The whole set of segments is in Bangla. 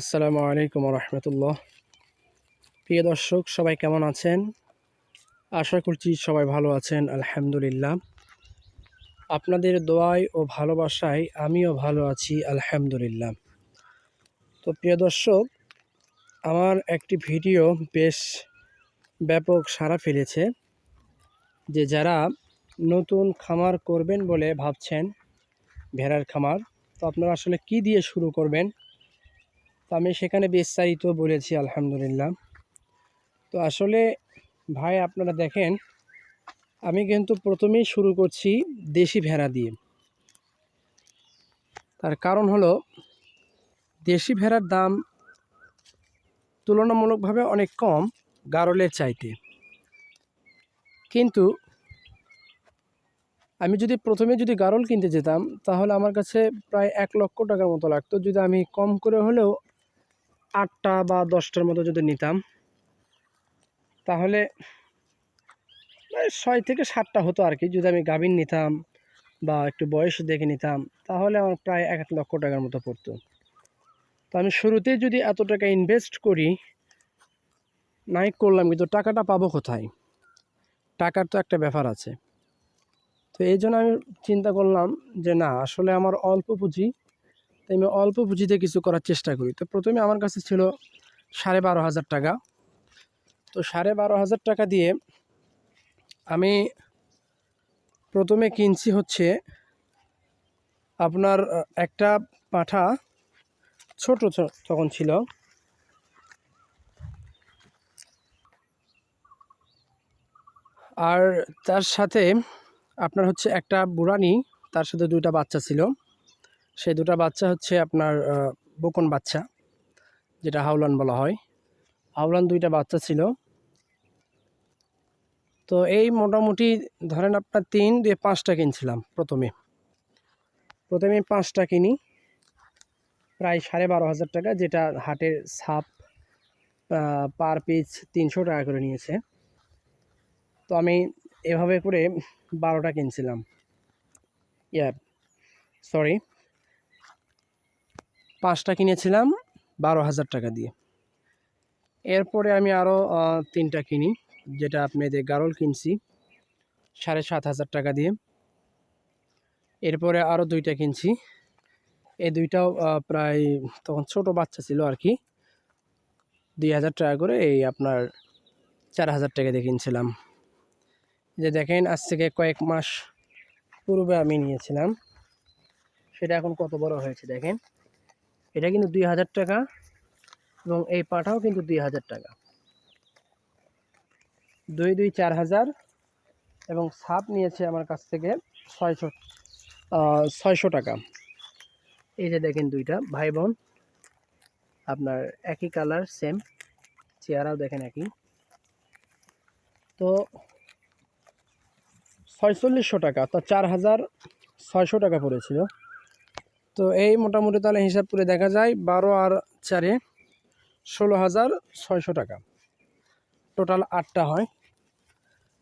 আসসালামু আলাইকুম রহমতুল্লাহ প্রিয় দর্শক, সবাই কেমন আছেন? আশা করছি সবাই ভালো আছেন, আলহামদুলিল্লাহ। আপনাদের দোয়ায় ও ভালোবাসায় আমিও ভালো আছি, আলহামদুলিল্লাহ। তো প্রিয় দর্শক, আমার একটি ভিডিও বেশ ব্যাপক সাড়া ফেলেছে যে যারা নতুন খামার করবেন বলে ভাবছেন, ভেড়ার খামার, তো আপনারা আসলে কি দিয়ে শুরু করবেন? তো আমি সেখানে বিস্তারিত বলেছি, আলহামদুলিল্লাহ। তো আসলে ভাই, আপনারা দেখেন, আমি কিন্তু প্রথমেই শুরু করছি দেশি ভেড়া দিয়ে। তার কারণ হলো, দেশি ভেড়ার দাম তুলনামূলকভাবে অনেক কম, গারলের চাইতে। কিন্তু আমি যদি প্রথমে যদি গারল কিনতে যেতাম, তাহলে আমার কাছে প্রায় এক লক্ষ টাকার মতো লাগতো। যদি আমি কম করে হলেও আটটা বা দশটার মতো যদি নিতাম, তাহলে ছয় থেকে সাতটা হতো আর কি। যদি আমি গাভিন নিতাম বা একটু বয়স দেখে নিতাম, তাহলে আমার প্রায় এক লক্ষ টাকার মতো পড়তো। তো আমি শুরুতে যদি এত টাকা ইনভেস্ট করি, নাই করলাম কিন্তু টাকাটা পাবো কোথায়? টাকার তো একটা ব্যাপার আছে। তো এই জন্য আমি চিন্তা করলাম যে না, আসলে আমার অল্প পুঁজি তাই আমি অল্প পুঁজিতে কিছু করার চেষ্টা করি। তো প্রথমে আমার কাছে ছিল সাড়ে বারো হাজার টাকা। তো সাড়ে বারো হাজার টাকা দিয়ে আমি প্রথমে কিনছি হচ্ছে আপনার একটা পাঠা ছোট তখন ছিল। আর তার সাথে আপনার হচ্ছে একটা বুড়ানি, তার সাথে দুইটা বাচ্চা ছিল। সেই দুটা বাচ্চা হচ্ছে আপনার বকন বাচ্চা, যেটা হাওলান বলা হয়। হাওলান দুইটা বাচ্চা ছিল। তো এই মোটামুটি ধরেন আপনার তিন দিয়ে পাঁচটা কিনছিলাম প্রথমে। প্রথমে পাঁচটা কিনি, প্রায় সাড়ে বারো হাজার টাকা, যেটা হাটের ছাপ পার পিস তিনশো টাকা করে নিয়েছে। তো আমি এভাবে করে বারোটা কিনছিলাম। ইয়া সরি পাঁচটা কিনেছিলাম, বারো হাজার টাকা দিয়ে। এরপরে আমি আরও তিনটা কিনি, যেটা আপনাদের গারল কিনছি, সাড়ে সাত হাজার টাকা দিয়ে। এরপরে আরও দুইটা কিনছি। এই দুইটাও প্রায় তখন ছোট বাচ্চা ছিল আর কি। দুই হাজার টাকা করে এই আপনার চার হাজার টাকা দিয়ে কিনছিলাম। যে দেখেন, আজ থেকে কয়েক মাস পূর্বে আমি নিয়েছিলাম। সেটা এখন কত বড় হয়েছে দেখেন। এটা কিন্তু দুই হাজার টাকা এবং এই পাঠাও কিন্তু দুই হাজার টাকা। দুই দুই চার হাজার এবং সাপ নিয়েছে আমার কাছ থেকে ছয়শো ছয়শো টাকা। এই যে দেখেন দুইটা ভাই বোন, আপনার একই কালার সেম চেহারাও দেখেন একই। তো ছয়চল্লিশশো টাকা, তো চার হাজার ছয়শো টাকা পড়েছিল। তো এই মোটামুটি তাহলে হিসাব করে দেখা যায় বারো আর চারে ষোলো হাজার ছয়শো টাকা। টোটাল আটটা হয়।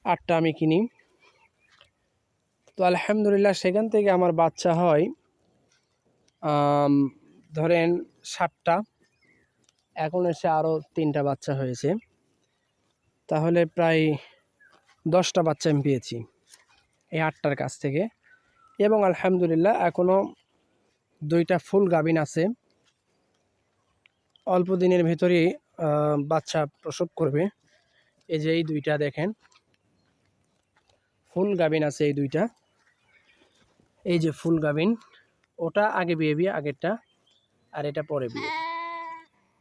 আটটা আমি কিনি। তো আলহামদুলিল্লাহ সেখান থেকে আমার বাচ্চা হয় ধরেন সাতটা। এখন এসে আরও তিনটা বাচ্চা হয়েছে। তাহলে প্রায় দশটা বাচ্চা আমি পেয়েছি এই আটটার কাছ থেকে। এবং আলহামদুলিল্লাহ এখনও দুইটা ফুল গাভিন আছে। অল্প দিনের ভেতরেই আহ, বাচ্চা প্রসব করবে। এই যে এই দুইটা দেখেন। ফুল গাভিন আছে এই দুইটা। এই যে ফুল গাভিন। ওটা আগে বিয়ে বিয়ে আগেরটা। আর এটা পরে বিয়ে।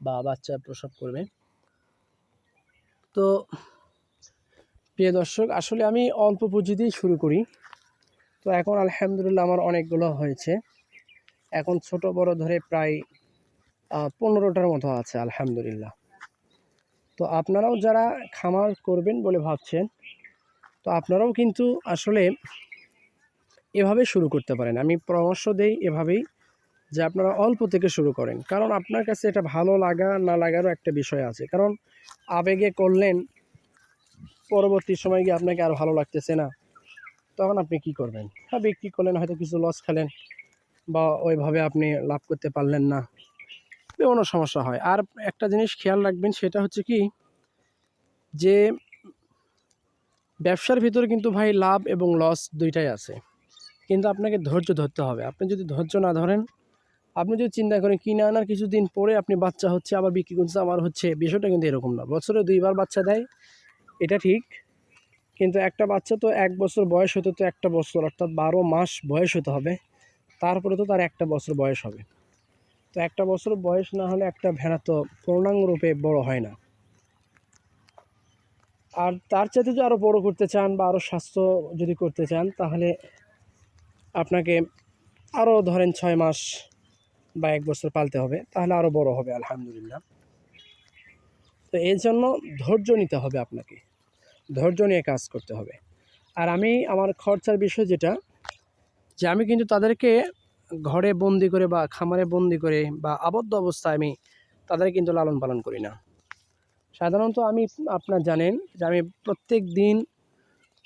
বা বাচ্চা প্রসব করবে। তো প্রিয় দর্শক আসলে আমি অল্প পুঁজি দিয়েই শুরু করি। তো এখন আলহামদুলিল্লাহ আমার অনেকগুলো হয়েছে। এখন ছোট বড় ধরে প্রায় পনেরোটার মতো আছে, আলহামদুলিল্লাহ। তো আপনারাও যারা খামার করবেন বলে ভাবছেন, তো আপনারাও কিন্তু আসলে এভাবে শুরু করতে পারেন। আমি পরামর্শ দেই এভাবেই যে আপনারা অল্প থেকে শুরু করেন। কারণ আপনার কাছে এটা ভালো লাগা, না লাগারও একটা বিষয় আছে। কারণ আবেগে করলেন, পরবর্তী সময় গিয়ে আপনাকে আর ভালো লাগতেছে না। তখন আপনি কি করবেন? হ্যাঁ বিক্রি করলেন, হয়তো কিছু লস খেলেন। বা ওইভাবে আপনি লাভ করতে পারলেন না পেওনো সমস্যা হয়। আর একটা জিনিস খেয়াল রাখবেন, সেটা হচ্ছে কি, যে ব্যবসার ভিতরে কিন্তু ভাই লাভ এবং লস দুইটাই আছে। কিন্তু আপনাকে ধৈর্য ধরতে হবে। আপনি যদি ধৈর্য না ধরেন, আপনি যদি চিন্তা করেন কিনে আনার কিছুদিন পরে আপনি বাচ্চা হচ্ছে, আবার বিক্রি করছে, আমার হচ্ছে, বিষয়টা কিন্তু এরকম না। বছরে দুইবার বাচ্চা দেয়, এটা ঠিক। কিন্তু একটা বাচ্চা তো এক বছর বয়স হতে তো একটা বছর, অর্থাৎ বারো মাস বয়স হতে হবে। তারপরে তো তার একটা বছর বয়স হবে। তো একটা বছর বয়স না হলে একটা ভেড়া তো পূর্ণাঙ্গ রূপে বড় হয় না। আর তার চাইতে যদি আরও বড় করতে চান বা আরও স্বাস্থ্য যদি করতে চান, তাহলে আপনাকে আরও ধরেন ছয় মাস বা এক বছর পালতে হবে, তাহলে আরও বড় হবে, আলহামদুলিল্লাহ। তো এর জন্য ধৈর্য নিতে হবে আপনাকে। ধৈর্য নিয়ে কাজ করতে হবে। আর আমি, আমার খরচার বিষয় যেটা যে আমি কিন্তু তাদেরকে ঘরে বন্দি করে বা খামারে বন্দি করে বা আবদ্ধ অবস্থায় আমি তাদের কিন্তু লালন পালন করি না। সাধারণত আমি আপনার জানেন যে আমি প্রত্যেক দিন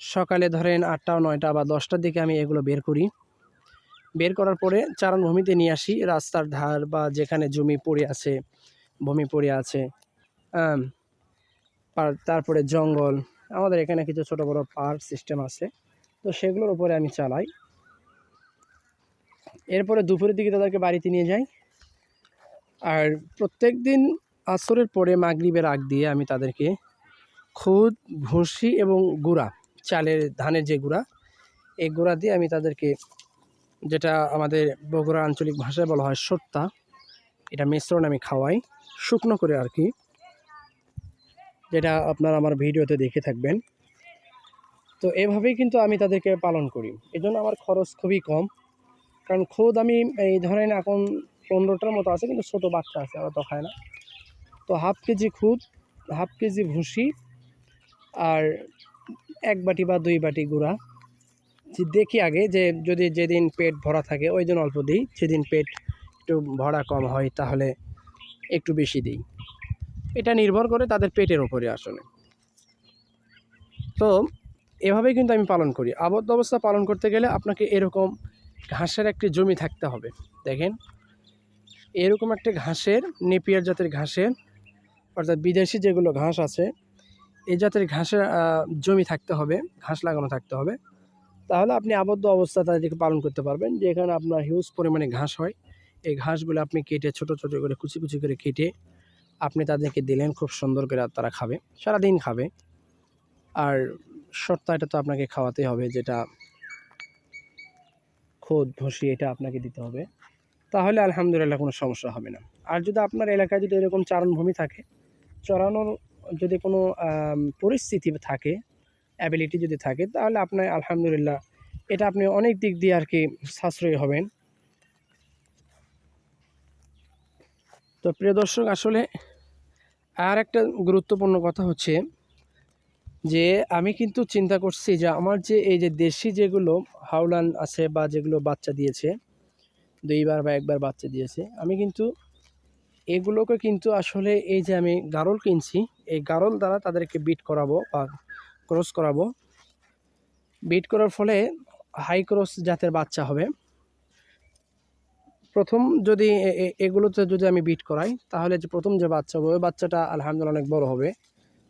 সকালে ধরেন আটটা, নয়টা বা দশটার দিকে আমি এগুলো বের করি। বের করার পরে চারণভূমিতে নিয়ে আসি, রাস্তার ধার বা যেখানে জমি পড়ে আছে, ভূমি পড়ে আছে তারপরে জঙ্গল, আমাদের এখানে কিছু ছোট বড় পার্ক সিস্টেম আছে। তো সেগুলোর উপরে আমি চালাই। এরপরে দুপুরের দিকে তাদেরকে বাড়িতে নিয়ে যাই। আর প্রত্যেক দিন আসরের পরে মাগরিবের আগ দিয়ে আমি তাদেরকে খুদ, ভুসি এবং গুঁড়া, চালের, ধানের যে গুঁড়া, এই গুঁড়া দিয়ে আমি তাদেরকে যেটা আমাদের বগুড়া আঞ্চলিক ভাষায় বলা হয় সত্তা এটা মিশ্রণ আমি খাওয়াই, শুকনো করে আর কি, যেটা আপনারা আমার ভিডিওতে দেখে থাকবেন। তো এভাবেই কিন্তু আমি তাদেরকে পালন করি। এজন্য আমার খরচ খুবই কম। কারণ খোদ আমি এই ধরেন এখন পনেরোটার মতো আছে, কিন্তু ছোটো বাচ্চা আছে ওরা তো খায় না। তো হাফ কেজি খুদ, হাফ কেজি ভুসি আর এক বাটি বা দুই বাটি গুঁড়া। দেখি আগে যে যদি যেদিন পেট ভরা থাকে, ওই দিন অল্প দিই, যেদিন পেট একটু ভরা কম হয়, তাহলে একটু বেশি দিই। এটা নির্ভর করে তাদের পেটের ওপরে আসলে তো এভাবেই কিন্তু আমি পালন করি। আবদ্ধ অবস্থা পালন করতে গেলে আপনাকে এরকম ঘাসের একটি জমি থাকতে হবে। দেখেন, এরকম একটা ঘাসের, নেপিয়ার জাতের ঘাসের, অর্থাৎ বিদেশি যেগুলো ঘাস আছে, এই জাতের ঘাসের জমি থাকতে হবে, ঘাস লাগানো থাকতে হবে। তাহলে আপনি আবদ্ধ অবস্থা তাদেরকে পালন করতে পারবেন, যেখানে আপনার হিউজ পরিমাণে ঘাস হয়। এই ঘাসগুলো আপনি কেটে ছোট ছোট করে, কুচি কুচি করে কেটে আপনি তাদেরকে দিলেন, খুব সুন্দর করে তারা খাবে, সারাদিন খাবে। আর সপ্তাহটা তো আপনাকে খাওয়াতে হবে, যেটা খোদ ভসি এটা আপনাকে দিতে হবে। তাহলে আলহামদুলিল্লাহ কোনো সমস্যা হবে না। আর যদি আপনার এলাকায় যদি এরকম চারণভূমি থাকে, চড়ানোর যদি কোনো পরিস্থিতি থাকে অ্যাবিলিটি যদি থাকে, তাহলে আপনার আলহামদুলিল্লাহ এটা আপনি অনেক দিক দিয়ে আর কি সাশ্রয়ী হবেন। তো প্রিয় দর্শক, আসলে আর একটা গুরুত্বপূর্ণ কথা হচ্ছে যে আমি কিন্তু চিন্তা করছি যে আমার যে এই যে দেশি যেগুলো হাওলান আছে বা যেগুলো বাচ্চা দিয়েছে, দুইবার বা একবার বাচ্চা দিয়েছে, আমি কিন্তু এগুলোকে কিন্তু আসলে এই যে আমি গারল কিনছি, এই গারল দ্বারা তাদেরকে বিট করাবো বা ক্রস করাবো। বিট করার ফলে হাই ক্রস জাতের বাচ্চা হবে। প্রথম যদি এগুলোতে যদি আমি বিট করাই, তাহলে যে প্রথম যে বাচ্চা হবে বাচ্চাটা আলহামদুলিল্লাহ অনেক বড় হবে।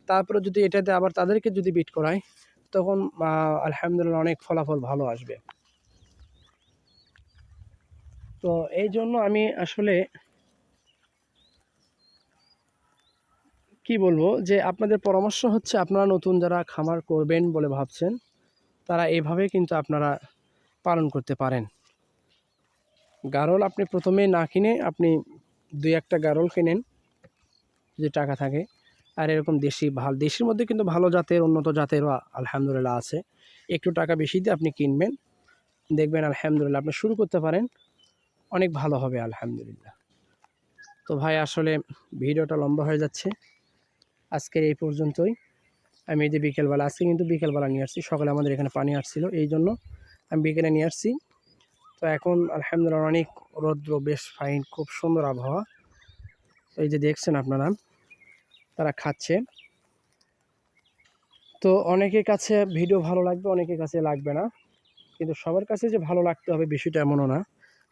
তারপরে যদি এটাতে আবার তাদেরকে যদি বিট করাই তখন আলহামদুলিল্লাহ অনেক ফলাফল ভালো আসবে। তো এই জন্য আমি আসলে কি বলব, যে আপনাদের পরামর্শ হচ্ছে আপনারা নতুন যারা খামার করবেন বলে ভাবছেন, তারা এভাবে কিন্তু আপনারা পালন করতে পারেন। গারল আপনি প্রথমে না কিনে আপনি দুই একটা গারল কিনেন যদি টাকা থাকে। আর এরকম দেশি ভালো, দেশির মধ্যে কিন্তু ভালো জাতের, উন্নত জাতেরও আলহামদুলিল্লাহ আছে। একটু টাকা বেশি দিয়ে আপনি কিনবেন, দেখবেন আলহামদুলিল্লাহ আপনি শুরু করতে পারেন, অনেক ভালো হবে আলহামদুলিল্লাহ। তো ভাই, আসলে ভিডিওটা লম্বা হয়ে যাচ্ছে, আজকের এই পর্যন্তই। আমি এই যে বিকেলবেলা, আজকে কিন্তু বিকেলবেলা নিয়ে আসছি, সকালে আমাদের এখানে পানি আসছিল, এই জন্য আমি বিকেলে নিয়ে আসছি। তো এখন আলহামদুলিল্লাহ অনেক রৌদ্র, বেশ ফাইন খুব সুন্দর আবহাওয়া। এই যে দেখছেন আপনারা তারা খাচ্ছে। তো অনেকের কাছে ভিডিও ভালো লাগবে, অনেকের কাছে লাগবে না। কিন্তু সবার কাছে যে ভালো লাগতে হবে বিষয়টা এমনও না।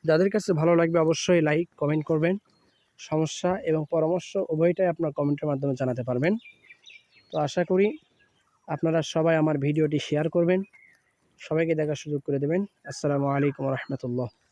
যাদের কাছে ভালো লাগবে অবশ্যই লাইক কমেন্ট করবেন। সমস্যা এবং পরামর্শ উভয়টাই আপনার কমেন্টের মাধ্যমে জানাতে পারবেন। তো আশা করি আপনারা সবাই আমার ভিডিওটি শেয়ার করবেন। সবাইকে দেখার সুযোগ করে দেবেন। আসসালামু আলাইকুম রহমতুল্লাহ।